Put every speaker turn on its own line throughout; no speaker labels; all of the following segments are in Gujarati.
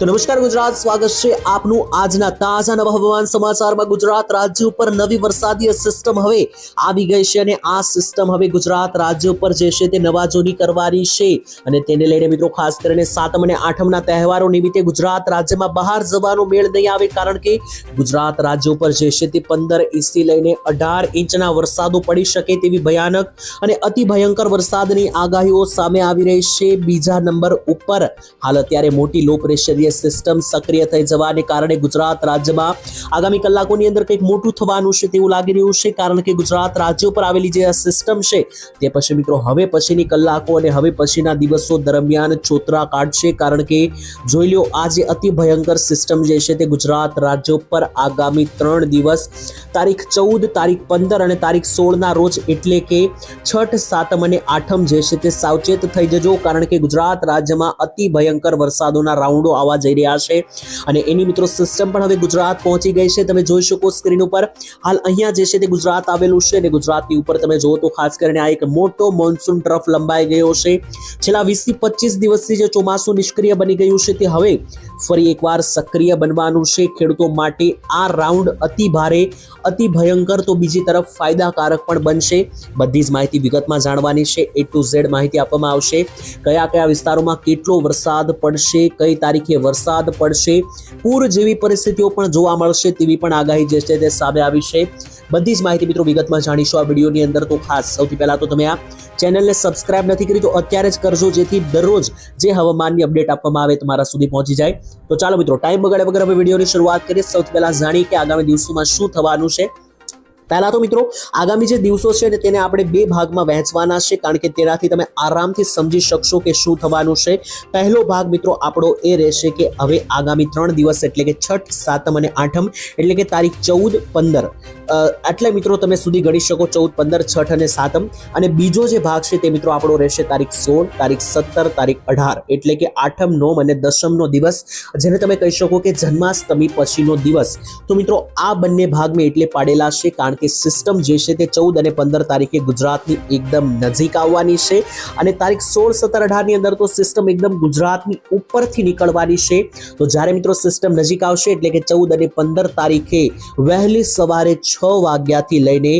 તો નમસ્કાર ગુજરાત, સ્વાગત છે આપનું આજના તાજા નવા હવામાન સમાચારમાં. ગુજરાત રાજ્ય ઉપર નવી વરસાદીય સિસ્ટમ હવે આવી ગઈ છે અને આ સિસ્ટમ હવે ગુજરાત રાજ્ય ઉપર જે છે તે નવાજોની કરવાની છે. અને તેને લઈને મિત્રો ખાસ કરીને સાતમ અને આઠમના તહેવારો નિમિત્તે ગુજરાત રાજ્યમાં બહાર જવાનો મેળ નહીં આવે, કારણ કે ગુજરાત રાજ્ય ઉપર જે છે તે પંદર ઇંચથી લઈને અઢાર ઇંચના વરસાદો પડી શકે તેવી ભયાનક અને અતિ ભયંકર વરસાદની આગાહીઓ સામે આવી રહી છે. બીજા નંબર ઉપર હાલ અત્યારે મોટી લો પ્રેશરીય સિસ્ટમ સક્રિય થઈ જવાને કારણે ગુજરાત રાજ્યમાં આગામી કલાકોની અંદર કંઈક મોટું થવાનું છે તેવું લાગી રહ્યું છે, કારણ કે ગુજરાત રાજ્ય ઉપર આવેલી જે આ સિસ્ટમ છે, તે પછી મિત્રો હવે પછીની કલાકો અને હવે પછીના દિવસો દરમિયાન ચોતરા કાઢશે, કારણ કે જોઈ લો આ જે અતિ ભયંકર સિસ્ટમ જે છે તે ગુજરાત રાજ્ય ઉપર આગામી ત્રણ દિવસ, તારીખ ચૌદ, તારીખ પંદર અને તારીખ સોળના રોજ એટલે કે છઠ, સાતમ અને આઠમ જે છે તે સાવચેત થઈ જજો, કારણ કે ગુજરાત રાજ્યમાં અતિ ભયંકર વરસાદોના રાઉન્ડો આવવા જઈ રહ્યા છે. અને એની મિત્રો સિસ્ટમ પણ હવે ગુજરાત પહોંચી ગઈ છે. તમે જોઈ શકો સ્ક્રીન ઉપર. હાલ અહીંયા જે છે તે ગુજરાત આવેલું છે અને ગુજરાતની ઉપર તમે જુઓ તો ખાસ કરીને આ એક મોટો મોન્સૂન ટ્રફ લંબાઈ ગયો છે. છેલ્લા વીસથી પચીસ દિવસથી જે ચોમાસું નિષ્ક્રિય બની ગયું છે તે હવે ફરી એકવાર સક્રિય બનવાનું છે. ખેડૂતો માટે આ રાઉન્ડ અતિ ભારે, અતિ ભયંકર તો બીજી તરફ ફાયદાકારક પણ બનશે. બધી જ માહિતી વિગતમાં જાણવાની છે. એ ટુ ઝેડ માહિતી આપવામાં આવશે. કયા કયા વિસ્તારોમાં કેટલો વરસાદ પડશે, કઈ તારીખે વરસાદ પડશે. પૂર જેવી પરિસ્થિતિઓ પણ જોવા મળશે તેવી પણ આગાહી જે છે તે સામે આવી છે. બધી જ માહિતી મિત્રો વિગતમાં જાણીશું આ વિડીયોની અંદર. તો ખાસ સૌથી પહેલાં તો તમે આ ચેનલને સબસ્ક્રાઇબ નથી કરી તો અત્યારે જ કરજો, જેથી દરરોજ જે હવામાનની અપડેટ આપવામાં આવે તમારા સુધી પહોંચી જાય. તો ચાલો મિત્રો, ટાઈમ બગાડે વગર હવે વિડીયોની શરૂઆત કરીએ. સૌથી પહેલાં જાણીએ કે આગામી દિવસોમાં શું થવાનું છે. પહેલા તો મિત્રો, આગામી જે દિવસો છે ને તેને આપણે બે ભાગમાં વહેંચવાના છે, કારણ કે તેનાથી તમે આરામથી સમજી શકશો કે શું થવાનું છે. પહેલો ભાગ મિત્રો આપણો એ રહેશે કે હવે આગામી ત્રણ દિવસ એટલે કે છઠ, સાતમ અને આઠમ, એટલે કે તારીખ ચૌદ, પંદર. એટલે મિત્રો તમે સુધી ગણી શકો ચૌદ, પંદર, છઠ અને સાતમ. અને બીજો જે ભાગ છે તે મિત્રો આપણો રહેશે તારીખ સોળ, તારીખ સત્તર, તારીખ અઢાર. એટલે કે આઠમ, નોમ અને દશમનો દિવસ. જેને તમે કહી શકો કે જન્માષ્ટમી પછીનો દિવસ. તો મિત્રો આ બંને ભાગ મેં એટલે પાડેલા છે, કારણ કે સિસ્ટમ જે છે તે ચૌદ અને પંદર તારીખે ગુજરાતની એકદમ નજીક આવવાની છે અને તારીખ સોળ સત્તર અઢારની અંદર તો સિસ્ટમ એકદમ ગુજરાતની ઉપરથી નીકળવાની છે. તો જ્યારે મિત્રો સિસ્ટમ નજીક આવશે એટલે કે ચૌદ અને પંદર તારીખે વહેલી સવારે છ વાગ્યાથી લઈને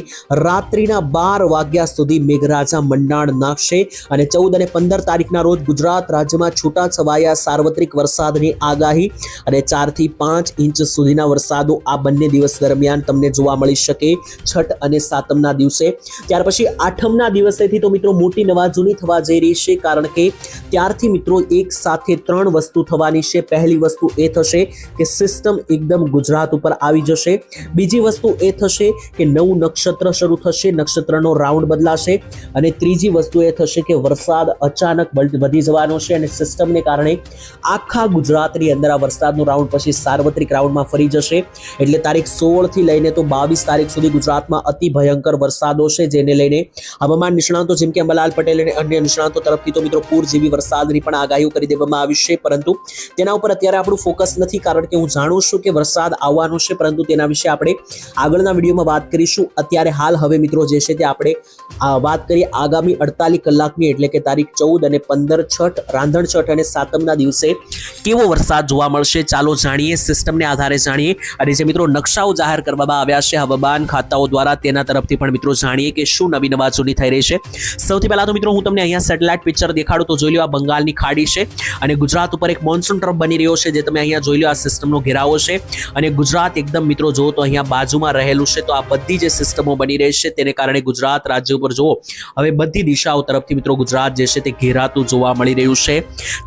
રાત્રિના બાર વાગ્યા સુધી મેઘરાજા મંડાણ નાખશે અને ચૌદ અને પંદર તારીખના રોજ ગુજરાત રાજ્યમાં છૂટા છવાયા સાર્વત્રિક વરસાદની આગાહી અને ચારથી પાંચ ઇંચ સુધીના વરસાદો આ બંને દિવસ દરમિયાન તમને જોવા મળી શકે. છઠ અને સાતમના દિવસે. ત્યાર પછી આઠમના દિવસેથી તો મિત્રો મોટી નવાજૂની થવા જઈ રહી છે, કારણ કે ત્યારથી મિત્રો એક સાથે ત્રણ વસ્તુ થવાની છે. પહેલી વસ્તુ એ થશે કે સિસ્ટમ એકદમ ગુજરાત ઉપર આવી જશે. બીજી વસ્તુ એ થશે કે નવું નક્ષત્ર શરૂ થશે, નક્ષત્રનો રાઉન્ડ બદલાશે. અને ત્રીજી વસ્તુ એ થશે કે વરસાદ અચાનક વધી જવાનો છે અને સિસ્ટમને કારણે આખા ગુજરાતની અંદર આ વરસાદનો રાઉન્ડ પછી સાર્વત્રિક રાઉન્ડમાં ફરી જશે. એટલે તારીખ સોળથી લઈને તો બાવીસ તારીખ સુધી ગુજરાતમાં અતિ ભયંકર વરસાદો છે, જેને લઈને હવામાન નિષ્ણાંતો જેમ કે અંબાલાલ પટેલ અને અન્ય નિષ્ણાંતો તરફથી તો મિત્રો પૂર જેવી વરસાદની પણ આગાહીઓ કરી દેવામાં આવી છે, પરંતુ તેના ઉપર અત્યારે આપણું ફોકસ નથી, કારણ કે હું જાણું છું કે વરસાદ આવવાનો છે, પરંતુ તેના વિશે આપણે આગળના વિડીયોમાં વાત કરીશું. અત્યારે હાલ હવે મિત્રો જે છે તે આપણે વાત કરીએ આગામી અડતાલીસ કલાકની, એટલે કે તારીખ ચૌદ અને પંદર છઠ, રાંધણ છઠ અને સાતમના દિવસે કેવો વરસાદ જોવા મળશે ચાલો જાણીએ સિસ્ટમને આધારે જાણીએ. અને જે મિત્રો નકશાઓ જાહેર કરવામાં આવ્યા છે, હવામાન ખાતાઓ દ્વારા તેના તરફથી પણ મિત્રો જાણીએ કે શું નવી નવાજૂની થઈ રહી છે. સૌથી પહેલા તો મિત્રો હું તમને અહીંયા સેટેલાઇટ પિક્ચર દેખાડું તો જોઈ લો આ બંગાળની ખાડી છે અને ગુજરાત ઉપર એક મોન્સૂન ટ્રફ બની રહ્યો છે જે તમે અહીંયા જોઈ લો આ સિસ્ટમનો ઘેરાવો છે અને ગુજરાત એકદમ મિત્રો જુઓ તો અહીંયા બાજુમાં રહેલું છે તો આ બધી જે સિસ્ટમો બની રહી છે તેને કારણે ગુજરાત રાજ્ય ઉપર જુઓ હવે બધી દિશાઓ તરફથી મિત્રો ગુજરાત જે છે તે ઘેરાતું જોવા મળી રહ્યું છે.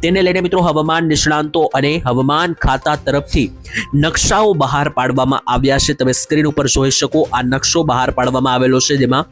તેને લઈને મિત્રો હવામાન નિષ્ણાંતો અને હવામાન ખાતા તરફથી નકશાઓ બહાર પાડવામાં આવ્યા છે. તમે સ્ક્રીન ઉપર જોઈ શકો આ નકશો બહાર પાડવામાં આવેલો છે, જેમાં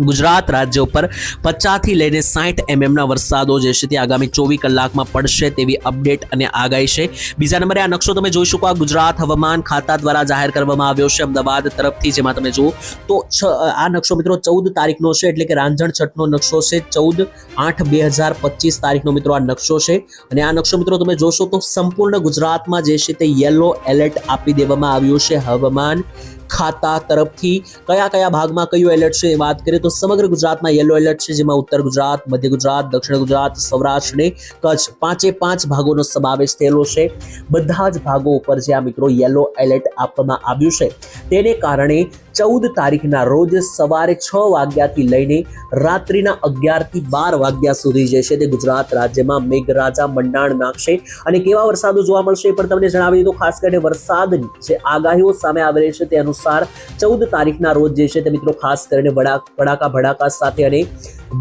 ગુજરાત રાજ્ય ઉપર પચાસથી લઈને સાઠ એમએમના વરસાદો જે છે તે આગામી ચોવીસ કલાકમાં પડશે તેવી અપડેટ અને આગાહી છે. બીજા નંબરે આ નકશો તમે જોઈ શકો, આ ગુજરાત હવામાન ખાતા દ્વારા જાહેર કરવામાં આવ્યો છે, અમદાવાદ તરફથી, જેમાં તમે જુઓ તો છ, આ નકશો મિત્રો ચૌદ તારીખનો છે, એટલે કે રાંઝણ છઠનો નકશો છે, ચૌદ આઠ બે હજાર પચીસ તારીખનો મિત્રો આ નકશો છે. અને આ નકશો મિત્રો તમે જોશો તો સંપૂર્ણ ગુજરાતમાં જે છે તે યલો એલર્ટ આપી દેવામાં આવ્યું છે, હવામાન ખાતા તરફથી કયા કયા ભાગમાં કયું એલર્ટ છે એ વાત કરીએ તો સમગ્ર ગુજરાતમાં યલો એલર્ટ છે, જેમાં ઉત્તર ગુજરાત, મધ્ય ગુજરાત, દક્ષિણ ગુજરાત, સૌરાષ્ટ્ર અને કચ્છ પાંચે પાંચ ભાગોનો સમાવેશ થયેલો છે. બધા જ ભાગો ઉપર જે આ મિત્રો યલો એલર્ટ આપવામાં આવ્યું છે. તેને કારણે ચૌદ તારીખના રોજ સવારે છ વાગ્યાથી લઈને રાત્રિના અગિયારથી બાર વાગ્યા સુધી જે છે તે ગુજરાત રાજ્યમાં મેઘરાજા મંડાણ નાખશે. અને કેવા વરસાદો જોવા મળશે એ પણ તમને જણાવી દીધું ખાસ કરીને વરસાદની જે આગાહીઓ સામે આવેલી છે તે અનુસાર ચૌદ તારીખના રોજ જે છે તે મિત્રો ખાસ કરીને ભડાકા ભડાકા સાથે અને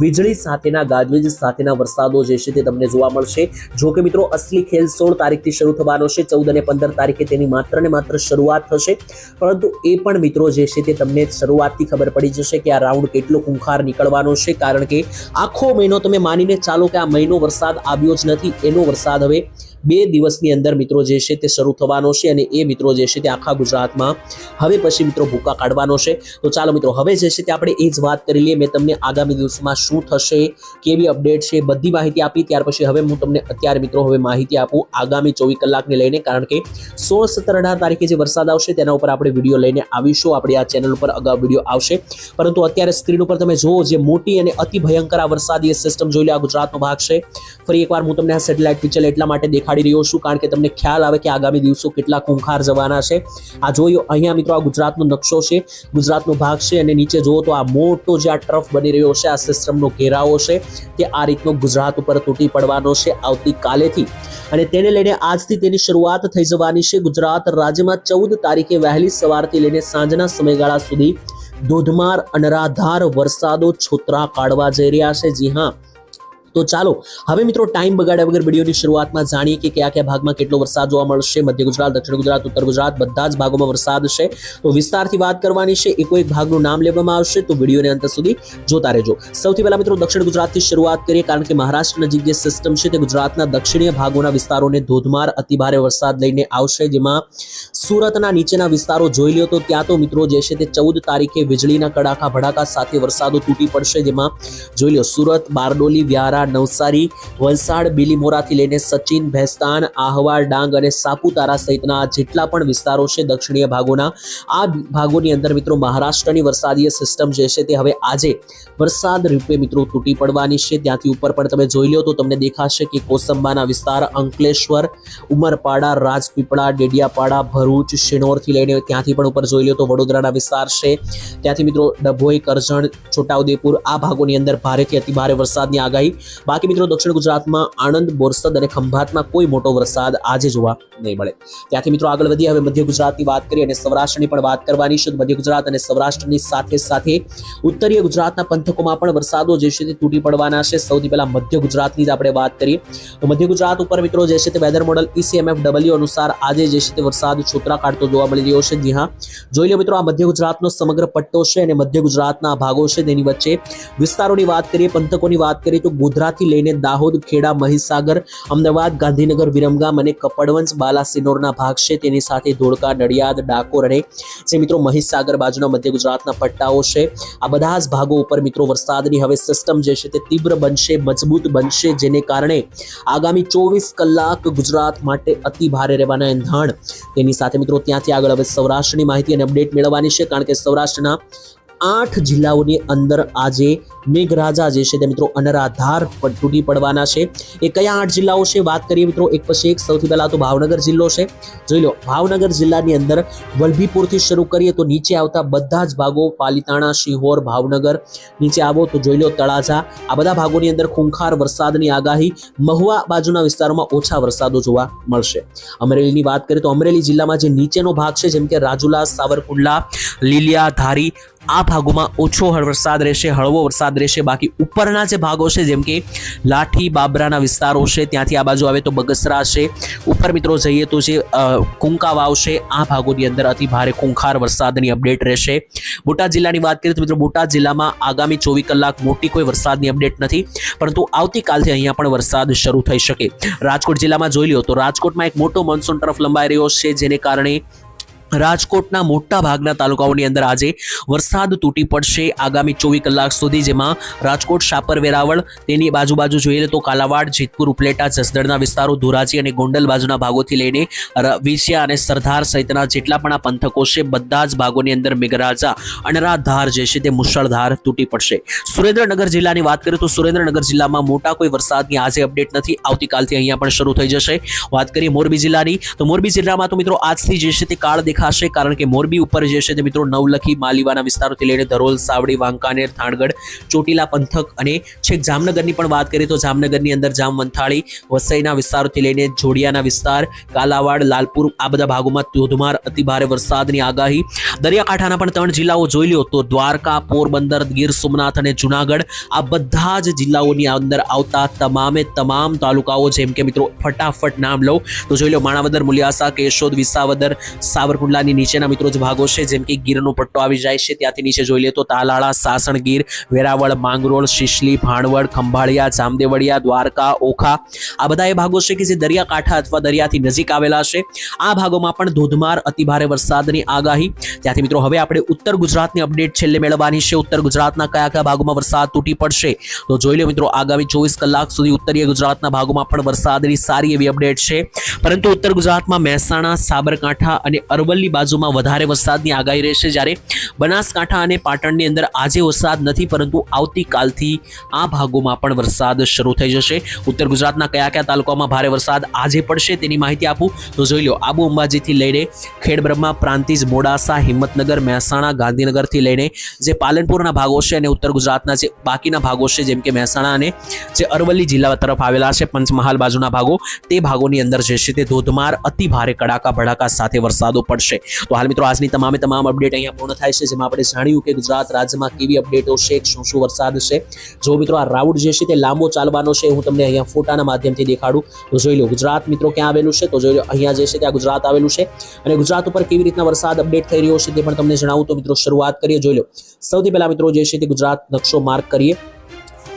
વીજળી સાથેના, ગાજવીજ સાથેના વરસાદો જે છે તે તમને જોવા મળશે. જો કે મિત્રો, અસલી ખેલ સોળ તારીખથી શરૂ થવાનો છે. ચૌદ અને પંદર તારીખે તેની માત્ર ને માત્ર શરૂઆત થશે. પરંતુ એ પણ મિત્રો જે છે તે તમને શરૂઆતથી ખબર પડી જશે કે આ રાઉન્ડ કેટલો ખૂંખાર નીકળવાનો છે. કારણ કે આખો મહિનો તમે માનીને ચાલો કે આ મહિનો વરસાદ આવ્યો જ નથી. એનો વરસાદ હવે બે દિવસની અંદર મિત્રો જે છે તે શરૂ થવાનો છે અને એ મિત્રો જે છે તે આખા ગુજરાતમાં હવે પછી મિત્રો ભૂકા કાઢવાનો છે. તો ચાલો મિત્રો, હવે જે છે તે આપણે એ જ વાત કરી લઈએ. મેં તમને આગામી દિવસમાં શું થશે, કેવી અપડેટ છે, બધી માહિતી આપી. ત્યાર પછી હવે હું તમને અત્યારે મિત્રો હવે માહિતી આપું આગામી ચોવીસ કલાકને લઈને. કારણ કે સોળ સત્તર અઢાર તારીખે જે વરસાદ આવશે તેના ઉપર આપણે વીડિયો લઈને આવીશું. આપણે આ ચેનલ ઉપર અગાઉ વીડિયો આવશે. પરંતુ અત્યારે સ્ક્રીન ઉપર તમે જુઓ, જે મોટી અને અતિ ભયંકર આ વરસાદી સિસ્ટમ જોઈ લો, આ ગુજરાતનો ભાગ છે. ફરી એકવાર હું તમને આ સેટેલાઇટ પિક્ચર એટલા માટે દેખાડી રહ્યો છું કારણ કે તમને ખ્યાલ આવે કે આગામી દિવસો કેટલા ખૂંખાર જવાના છે. આ જોયો અહીંયા મિત્રો આ ગુજરાતનો નકશો છે. ગુજરાતનો ભાગ છે અને નીચે જુઓ તો આ મોટો જે આ ટ્રફ બની રહ્યો છે, આ સિસ્ટમનો ઘેરાવો છે તે આ રીતનો ગુજરાત ઉપર તૂટી પડવાનો છે આવતીકાલેથી. અને તેને લઈને આજથી તેની શરૂઆત થઈ જવાની છે. ગુજરાત રાજ્યમાં ચૌદ તારીખે વહેલી સવારથી લઈને સાંજના સમયગાળા સુધી ધોધમાર અનરાધાર વરસાદો છોતરા કાઢવા જઈ રહ્યા છે. જી હા તો ચાલો હવે મિત્રો ટાઈમ બગાડ્યા વગર વિડીયોની શરૂઆતમાં જાણીએ કે કયા કયા ભાગમાં કેટલો વરસાદ જોવા મળશે. મધ્ય ગુજરાત, દક્ષિણ ગુજરાત, ઉત્તર ગુજરાત બધા જ ભાગોમાં વરસાદ છે. તો વિસ્તારથી વાત કરવાની છે. એકો એક ભાગનું નામ લેવામાં આવશે. તો વિડીયોને અંત સુધી જોતા રહેજો. સૌથી પહેલા મિત્રો દક્ષિણ ગુજરાતથી શરૂઆત કરીએ. કારણ કે મહારાષ્ટ્ર નજીક જે સિસ્ટમ છે તે ગુજરાતના દક્ષિણીય ભાગોના વિસ્તારોને ધોધમાર અતિભારે વરસાદ લઈને આવશે. જેમાં સુરતના નીચેના વિસ્તારો જોઈ લ્યો તો ત્યાં તો મિત્રો જે છે તે ચૌદ તારીખે વીજળીના કડાકા ભડાકા સાથે વરસાદો તૂટી પડશે. જેમાં જોઈ લો સુરત, બારડોલી, વ્યારા નવસારી, વલસાડ બિલીમોરાથી લઈને સચિન, ભેસ્તાન આહવા ડાંગ અને સાપુતારા સહિતના જેટલા પણ વિસ્તારો છે દક્ષિણીય ભાગોના, આ ભાગોની અંદર મિત્રો મહારાષ્ટ્રની વરસાદીય સિસ્ટમ જે છે તે હવે આજે વરસાદ રૂપે મિત્રો તૂટી પડવાની છે. ત્યાંથી ઉપર પણ તમે જોઈ લો તો તમને દેખાશે કે કોસંબાના વિસ્તાર અંકલેશ્વર, ઉમરપાડા, રાજપીપળા, ડેડિયાપાડા, ભરૂચ શિનોરથી લઈને ત્યાંથી પણ ઉપર જોઈ લો તો વડોદરાના વિસ્તાર છે. ત્યાંથી મિત્રો ડભોઈ, કરજણ, છોટાઉદેપુર આ ભાગોની અંદર ભારેથી અતિભારે વરસાદની આગાહી બાકી મિત્રો દક્ષિણ ગુજરાતમાં આણંદ, બોરસદ અને ખંભાતમાં કોઈ મોટો વરસાદ આજે જોવા નહીં મળે. ત્યાંથી મિત્રો આગળ વધીએ, હવે મધ્ય ગુજરાતની વાત કરીએ અને સૌરાષ્ટ્રની પણ વાત કરવાની છે. મધ્ય ગુજરાત અને સૌરાષ્ટ્રની સાથે સાથે ઉત્તરીય ગુજરાતના પંથકોમાં પણ વરસાદો જે છે તે તૂટી પડવાના છે. સૌથી પહેલા મધ્ય ગુજરાતની જ આપણે વાત કરીએ. તો મધ્ય ગુજરાત ઉપર મિત્રો જે છે તે વેધર મોડલ ઈસીએમએફ ડબલ્યુ અનુસાર આજે જે છે તે વરસાદ છોતરા કાઢતો જોવા મળી રહ્યો છે. જી હા. જોઈ લો મિત્રો, આ મધ્ય ગુજરાતનો સમગ્ર પટ્ટો છે અને મધ્ય ગુજરાતના ભાગો છે તેની વચ્ચે વિસ્તારોની વાત કરીએ, પંથકોની વાત કરીએ તો ગોધરાથી લઈને દાહોદ, ખેડા, મહીસાગર, અમદાવાદ, ગાંધીનગર, વિરમગામ અને કપડવંજ બાલાસિનોરના ભાગ છે. તેની સાથે ધોળકા, નડિયાદ, ડાકોર અને જે મિત્રો મહીસાગર બાજુના મધ્ય ગુજરાતના પટ્ટાઓ છે, આ બધા જ ભાગો ઉપર મિત્રો વરસાદની હવે સિસ્ટમ જે છે તે તીવ્ર બનશે, મજબૂત બનશે, જેને કારણે આગામી ચોવીસ કલાક ગુજરાત માટે અતિ ભારે રહેવાના એંધાણ. તેની સાથે મિત્રો ત્યાંથી આગળ હવે સૌરાષ્ટ્રની માહિતી અને અપડેટ મેળવવાની છે, કારણ કે સૌરાષ્ટ્રના આઠ જિલ્લાઓની અંદર આજે મેઘરાજા જે છે તે મિત્રો અનરાધાર તૂટી પડવાના છે. એ કયા આઠ જિલ્લાઓ છે વાત કરીએ મિત્રો, એક પછી એક સૌથી પહેલા તો ભાવનગર જિલ્લો છે. જોઈ લો, ભાવનગર જિલ્લાની અંદર વલભીપુરથી શરૂ કરીએ તો નીચે આવતા બધા જ ભાગો પાલિતાણા, શિહોર, ભાવનગર, નીચે આવો તો જોઈ લો તળાજા. આ બધા ભાગોની અંદર ખૂંખાર વરસાદની આગાહી, મહુવા બાજુના વિસ્તારોમાં ઓછા વરસાદો જોવા મળશે. અમરેલીની વાત કરીએ તો અમરેલી જિલ્લામાં જે નીચેનો ભાગ છે, જેમ કે રાજુલા, સાવરકુંડલા લીલિયા ધારી આ ભાગોમાં ઓછો વરસાદ રહેશે, હળવો વરસાદ રહેશે. બાકી ઉપરના જે ભાગો છે, જેમ કે લાઠી, બાબરાના વિસ્તારો છે, ત્યાંથી આ બાજુ આવે તો બગસરા છે. ઉપર મિત્રો જઈએ તો જે કુંકા વાવ આ ભાગોની અંદર અતિ ભારે ખૂંખાર વરસાદની અપડેટ રહેશે. બોટાદ જિલ્લાની વાત કરીએ તો મિત્રો બોટાદ જિલ્લામાં આગામી ચોવીસ કલાક મોટી કોઈ વરસાદની અપડેટ નથી, પરંતુ આવતીકાલથી અહીંયા પણ વરસાદ શરૂ થઈ શકે. રાજકોટ જિલ્લામાં જોઈ લો તો રાજકોટમાં એક મોટો મોન્સૂન તરફ લંબાઈ રહ્યો છે, જેને કારણે રાજકોટના મોટા ભાગના તાલુકાઓની અંદર આજે વરસાદ તૂટી પડશે. આગામી ચોવીસ કલાક સુધી જેમાં રાજકોટ, શાપર, વેરાવળ તેની બાજુ બાજુ જોઈએ તો કાલાવાડ, જેતપુર, ઉપલેટા, જસદણના વિસ્તારો, ધોરાજી અને ગોંડલ બાજુના ભાગોથી લઈને વિસિયા અને સરદાર સહિતના જેટલા પણ આ પંથકો છે, બધા જ ભાગોની અંદર મેઘરાજા અનરાધાર જે છે તે મુશળધાર તૂટી પડશે. સુરેન્દ્રનગર જિલ્લાની વાત કરીએ તો સુરેન્દ્રનગર જિલ્લામાં મોટા કોઈ વરસાદની આજે અપડેટ નથી. આવતીકાલથી અહીંયા પણ શરૂ થઈ જશે. વાત કરીએ મોરબી જિલ્લાની. તો મોરબી જિલ્લામાં તો મિત્રો આજથી જે છે તે કાળ દેખાશે કારણ કે મોરબી ઉપર જે છે તે મિત્રો નવલખી માલીવાના વિસ્તારોથી લઈને ધરોલ, સાવડી, વાંકાનેર, થાણગઢ, ચોટીલા, પંથક અને છેક જામનગરની પણ વાત કરીએ તો જામનગરની અંદર જામવંથાળી વસઈના વિસ્તારોથી લઈને જોડિયાના વિસ્તાર, કાલાવાડ, લાલપુર આ બધા ભાગોમાં ધોધમાર, અતિભારે વરસાદની આગાહી. દરિયાકાંઠાના પણ ત્રણ જિલ્લાઓ જોઈ લો તો દ્વારકા, પોરબંદર, ગીર સોમનાથ અને જુનાગઢ આ બધા જ જિલ્લાઓની અંદર આવતા તમામે તમામ તાલુકાઓ જેમ કે મિત્રો ફટાફટ નામ લઉં તો જોઈ લો માણાવદર, મુલિયાસા, કેશોદ, વિસાવદર સાવરકુંડલાની નીચેના મિત્રો જ ભાગો છે. જેમ કે ગીરનો પટ્ટો આવી જાય છે. ત્યાંથી નીચે જોઈ લે તો તાલાળા સાસણગીર વેરાવળ, માંગરોળ, શિશલી, ભાણવડ, ખંભાળિયા, જામદેવળિયા, દ્વારકા, ઓખા. આ બધા એ ભાગો છે કે જે દરિયાકાંઠા અથવા દરિયાથી નજીક આવેલા છે. આ ભાગોમાં પણ ધોધમાર અતિભારે વરસાદની આગાહી. ત્યાંથી મિત્રો હવે આપણે ઉત્તર ગુજરાતની અપડેટ છેલ્લે મેળવવાની છે. ઉત્તર ગુજરાતના કયા કયા ભાગોમાં વરસાદ તૂટી પડશે? તો જોઈ લો મિત્રો, આગામી ચોવીસ કલાક સુધી ઉત્તરીય ગુજરાતના ભાગોમાં પણ વરસાદની સારી એવી અપડેટ છે. પરંતુ ઉત્તર ગુજરાતમાં મહેસાણા, સાબરકાંઠા અને અરવલ્લી બાજુમાં વધારે વરસાદની આગાહી રહેશે. જ્યારે બનાસકાંઠા અને પાટણની અંદર આજે વરસાદ નથી, પરંતુ આવતીકાલથી આ ભાગોમાં પણ વરસાદ શરૂ થઈ જશે. ઉત્તર ગુજરાતના કયા કયા તાલુકામાં ભારે વરસાદ આજે પડશે તેની માહિતી આપું. તો જોઈ લો, આબુ અંબાજીથી લઈને ખેડબ્રહ્મા, પ્રાંતિજ, મોડાસા, હિંમતનગર, મહેસાણા, ગાંધીનગરથી લઈને જે પાલનપુરના ભાગો છે અને ઉત્તર ગુજરાતના જે બાકીના ભાગો છે, જેમ કે મહેસાણા અને જે અરવલ્લી જિલ્લા તરફ આવેલા છે, પંચમહાલ બાજુના ભાગો, તે ભાગોની અંદર જે છે તે ધોધમાર અતિ ભારે કડાકા ભડાકા સાથે વરસાદો પડશે. તો હાલ મિત્રો, આજની તમામે તમામ અપડેટ અહીંયા પૂર્ણ થાય છે. જેમાં આપણે જાણ્યું કે ગુજરાત રાજ્યમાં કેવી અપડેટો છે, શું શું વરસાદ છે. જો મિત્રો, આ રાઉન્ડ જે છે તે લાંબો ચાલવાનો છે, હું તમને અહીંયા ફોટાના માધ્યમથી દેખાડું. તો જોઈ લો, ગુજરાત મિત્રો ક્યાં આવેલું છે? તો જોઈ લો, અહીંયા જે છે ત્યાં ગુજરાત આવેલું છે. અને ગુજરાત ઉપર કેવી રીતના વરસાદ અપડેટ થઈ રહ્યો છે તે પણ તમને જણાવું. તો મિત્રો, શરૂઆત કરીએ. જોઈ લો, સૌથી પહેલા મિત્રો જે છે તે ગુજરાત નકશો માર્ક કરીએ.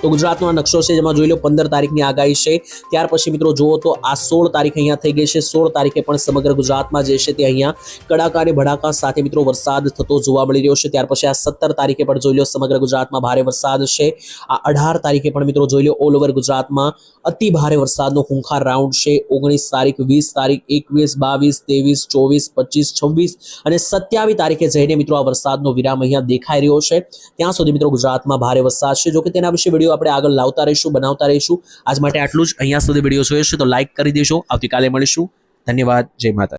તો ગુજરાતનો નકશો છે, જેમાં જોઈ લો પંદર તારીખની આગાહી છે. ત્યાર પછી મિત્રો જુઓ તો આ સોળ તારીખ અહીંયા થઈ ગઈ છે. સોળ તારીખે પણ સમગ્ર ગુજરાતમાં જે છે તે અહીંયા કડાકા અને ભડાકા સાથે મિત્રો વરસાદ થતો જોવા મળી રહ્યો છે. ત્યાર પછી આ સત્તર તારીખે પણ જોઈ લો સમગ્ર ગુજરાતમાં ભારે વરસાદ છે. આ અઢાર તારીખે પણ મિત્રો જોઈ લો ઓલ ઓવર ગુજરાતમાં અતિ ભારે વરસાદનો હુંખાર રાઉન્ડ છે. ઓગણીસ તારીખ, વીસ તારીખ, એકવીસ, બાવીસ, ત્રેવીસ, ચોવીસ, પચીસ, છવ્વીસ અને સત્યાવીસ તારીખે જઈને મિત્રો આ વરસાદનો વિરામ અહીંયા દેખાઈ રહ્યો છે. ત્યાં સુધી મિત્રો ગુજરાતમાં ભારે વરસાદ છે. જોકે તેના વિશે વીડિયો આપણે આગળ લાવતા રહીશું, બનાવતા રહીશું. આજ માટે આટલું જ. અહીંયા સુધી વીડિયો જોઈશું તો લાઈક કરી દેજો. આવતીકાલે મળીશું. ધન્યવાદ. જય માતા